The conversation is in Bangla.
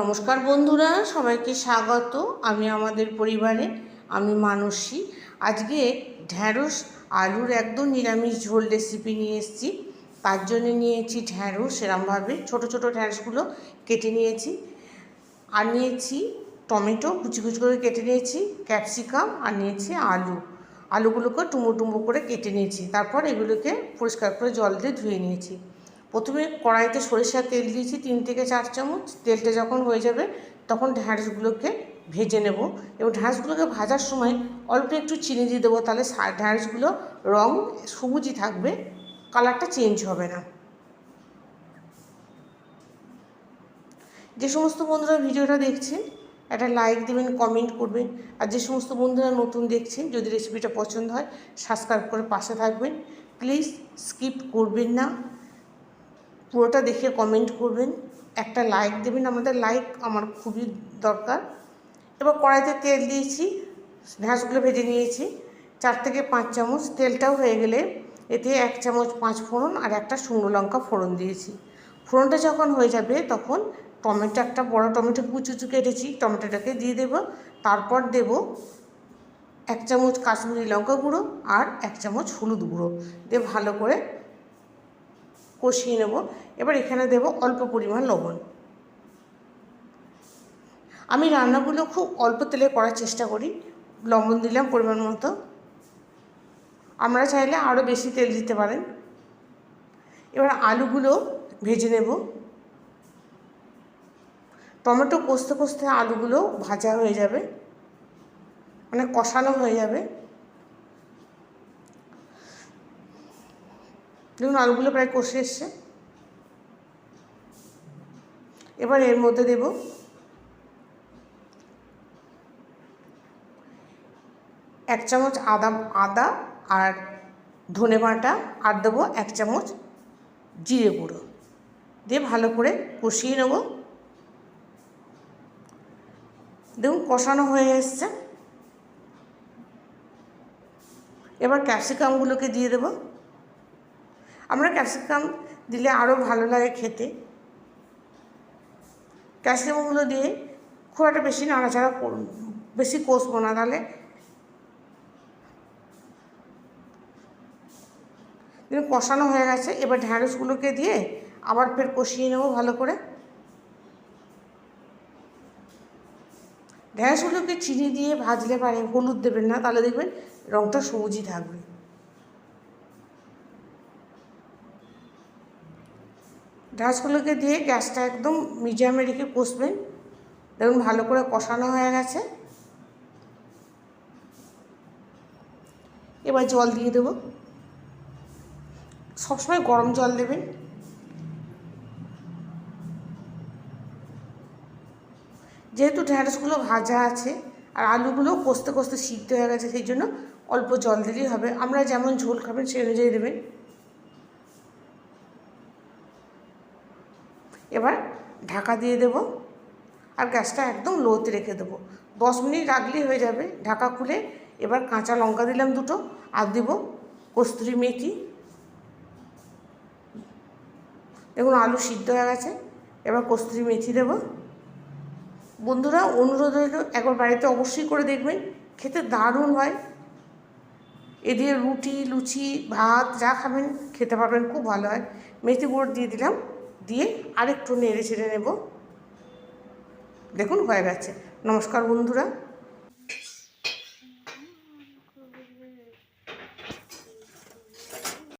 নমস্কার বন্ধুরা, সবাইকে স্বাগত। আমি আমাদের পরিবারে, আমি মানসী। আজকে ঢ্যাঁড়স, আলুর একদম নিরামিষ ঝোল রেসিপি নিয়ে এসেছি। তার জন্য নিয়েছি ঢ্যাঁড়স সেরমভাবে ছোট ছোট ঢ্যাঁড়সগুলো কেটে নিয়েছি। আর নিয়েছি টমেটো, কুচি কুচি করে কেটে নিয়েছি, ক্যাপসিকাম, আর নিয়েছি আলু। আলুগুলোকে টুমো টুমো করে কেটে নিয়েছি। তারপর এগুলোকে পরিষ্কার করে জল দিয়ে ধুয়ে নিয়েছি। প্রথমে কড়াইতে সরিষার তেল দিয়েছি, তিন থেকে চার চামচ, তেলটা যখন হয়ে যাবে তখন ঢ্যাঁড়সগুলোকে ভেজে নেব এবং ঢ্যাঁড়সগুলোকে ভাজার সময় অল্প একটু চিনি দিয়ে দেবো, তাহলে ঢ্যাঁড়সগুলো রং সবুজই থাকবে, কালারটা চেঞ্জ হবে না। যে সমস্ত বন্ধুরা ভিডিওটা দেখছেন, একটা লাইক দেবেন, কমেন্ট করবেন, আর যে সমস্ত বন্ধুরা নতুন দেখছেন, যদি রেসিপিটা পছন্দ হয়, সাবস্ক্রাইব করে পাশে থাকবেন। প্লিজ স্কিপ করবেন না। পুরোটা দেখে কমেন্ট করবেন, একটা লাইক দেবেন, আমাদের লাইক আমার খুবই দরকার। এবার কড়াইতে তেল দিয়েছি ঢ্যাঁড়সগুলো ভেজে নিয়েছি, চার থেকে পাঁচ চামচ, তেলটাও হয়ে গেলে এতে এক চামচ পাঁচ ফোড়ন আর একটা শুকনো লঙ্কা ফোড়ন দিয়েছি। ফোড়নটা যখন হয়ে যাবে তখন টমেটো, একটা বড় টমেটো কুচু কুচু কেটেছি, টমেটোটাকে দিয়ে দেব, তারপর দেব এক চামচ কাশ্মীরি লঙ্কা গুঁড়ো আর এক চামচ হলুদ গুঁড়ো। দিয়ে ভালো করে কষিয়ে নেব। এবার এখানে দেব অল্প পরিমাণ লবণ। আমি রান্নাগুলো খুব অল্প তেলে করার চেষ্টা করি। লবণ দিলাম পরিমাণ মতো। আমরা চাইলে আরও বেশি তেল দিতে পারেন। এবার আলুগুলো ভেজে নেব। টমেটো কষতে কষতে আলুগুলো ভাজা হয়ে যাবে। মানে কষানো হয়ে যাবে। দেখুন, আলুগুলো প্রায় কষে এসছে। এবার এর মধ্যে দেব এক চামচ আদা আদা আর ধনে বাটা, আর দেবো এক চামচ জিরে গুঁড়ো। দিয়ে ভালো করে কষিয়ে নেব। দেখুন, কষানো হয়ে এসছে। এবার ক্যাপসিকামগুলোকে দিয়ে দেবো। আমরা ক্যাপসিকাম দিলে আরও ভালো লাগে খেতে। ক্যাপসিকামগুলো দিয়ে খুব একটা বেশি নাড়াচাড়া করুন বেশি কষবো না, তাহলে কষানো হয়ে গেছে, এবার ঢ্যাঁড়সগুলোকে দিয়ে আবার ফের কষিয়ে নেব ভালো করে। ঢ্যাঁড়সগুলোকে চিনি দিয়ে ভাজলে পারে, হলুদ দেবেন না, তাহলে দেখবেন রঙটা সবুজই থাকবে। ঢাঁসগুলোকে দিয়ে গ্যাসটা একদম মিডিয়ামে রেখে কষবেন। দেখুন ভালো করে কষানো হয়ে গেছে। এবার জল দিয়ে দেবো। সবসময় গরম জল দেবেন। যেহেতু ঢ্যাঁড়সগুলো ভাজা আছে আর আলুগুলো কষতে কষতে সিদ্ধ হয়ে গেছে, সেই জন্য অল্প জল দিলেই হবে। আমরা যেমন ঝোল খাবেন সেই অনুযায়ী দেবেন। এবার ঢাকা দিয়ে দেব আর গ্যাসটা একদম লোতে রেখে দেবো। দশ মিনিট রাখলেই হয়ে যাবে ঢাকা খুলে। এবার কাঁচা লঙ্কা দিলাম দুটো আর দেব কস্তুরি মেথি। দেখুন আলু সিদ্ধ হয়ে গেছে, এবার কস্তুরি মেথি দেব। বন্ধুরা, অনুরোধ হইল একবার বাড়িতে অবশ্যই করে দেখবেন, খেতে দারুণ হয়। এ দিয়ে রুটি, লুচি, ভাত, যা খাবেন, খেতে পারবেন, খুব ভালো হয়। মেথি গুঁড়ো দিয়ে দিলাম। দিয়ে আরেকটু নেড়ে ছেড়ে নেব। দেখুন হয়ে গেছে। নমস্কার বন্ধুরা।